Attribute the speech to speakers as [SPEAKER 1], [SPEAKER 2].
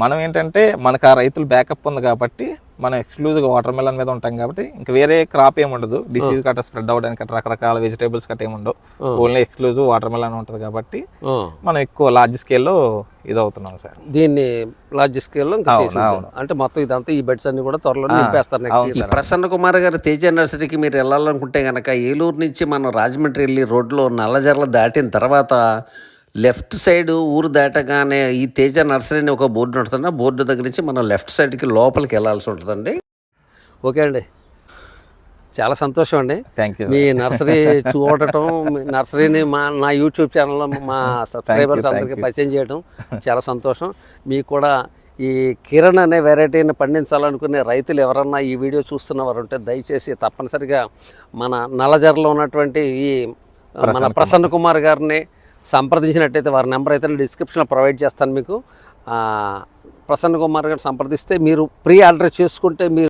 [SPEAKER 1] మనం ఏంటంటే మనకు ఆ రైతులు బ్యాకప్ ఉంది కాబట్టి మనం ఎక్స్క్లూజివ్గా వాటర్ మెలన్ మీద ఉంటాం కాబట్టి ఇంకా వేరే క్రాప్ ఏమి ఉండదు. డిసీజ్ కట్ట స్ప్రెడ్ అవ్వడానికి రకరకాల వెజిటేబుల్స్ కట్ట ఏమి ఉండవు. ఓన్లీ ఎక్స్క్లూజివ్ వాటర్ మెలన్ ఉంటుంది కాబట్టి. మనం ఎక్కువ లార్జ్ స్కేల్లో ఇది అవుతున్నాం సార్.
[SPEAKER 2] దీన్ని లార్జ్ స్కేల్లో. అంటే మొత్తం ఇదంతా ఈ బెడ్స్ అన్ని కూడా త్వరలో నింపేస్తారు ప్రసన్న కుమార్ గారి తేజ నర్సరీకి మీరు వెళ్ళాలనుకుంటే కనుక ఏలూరు నుంచి మనం రాజమండ్రి వెళ్ళి రోడ్లో నల్లజర్ల దాటిన తర్వాత లెఫ్ట్ సైడ్ ఊరు దాటగానే ఈ తేజ నర్సరీ అని ఒక బోర్డు ఉంటుంది ఆ బోర్డు దగ్గర నుంచి మనం లెఫ్ట్ సైడ్కి లోపలికి వెళ్ళాల్సి ఉంటుందండి. ఓకే అండి. చాలా సంతోషం అండి.
[SPEAKER 1] థ్యాంక్ యూ
[SPEAKER 2] మీ నర్సరీ చూడటం మీ నర్సరీని మా నా యూట్యూబ్ ఛానల్లో మా సబ్స్క్రైబర్స్ అందరికీ. పరిచయం చేయడం చాలా సంతోషం. మీకు కూడా ఈ కిరణ్ అనే వెరైటీని పండించాలనుకునే రైతులు ఎవరన్నా ఈ వీడియో చూస్తున్న వారు ఉంటే దయచేసి తప్పనిసరిగా మన నల్లజర్లో ఉన్నటువంటి ఈ మన ప్రసన్న కుమార్ గారిని సంప్రదించినట్టయితే వారి నెంబర్ అయితే డిస్క్రిప్షన్లో ప్రొవైడ్ చేస్తాను మీకు. ప్రసన్న కుమార్ గారు సంప్రదిస్తే మీరు ప్రీ ఆర్డర్ చేసుకుంటే మీరు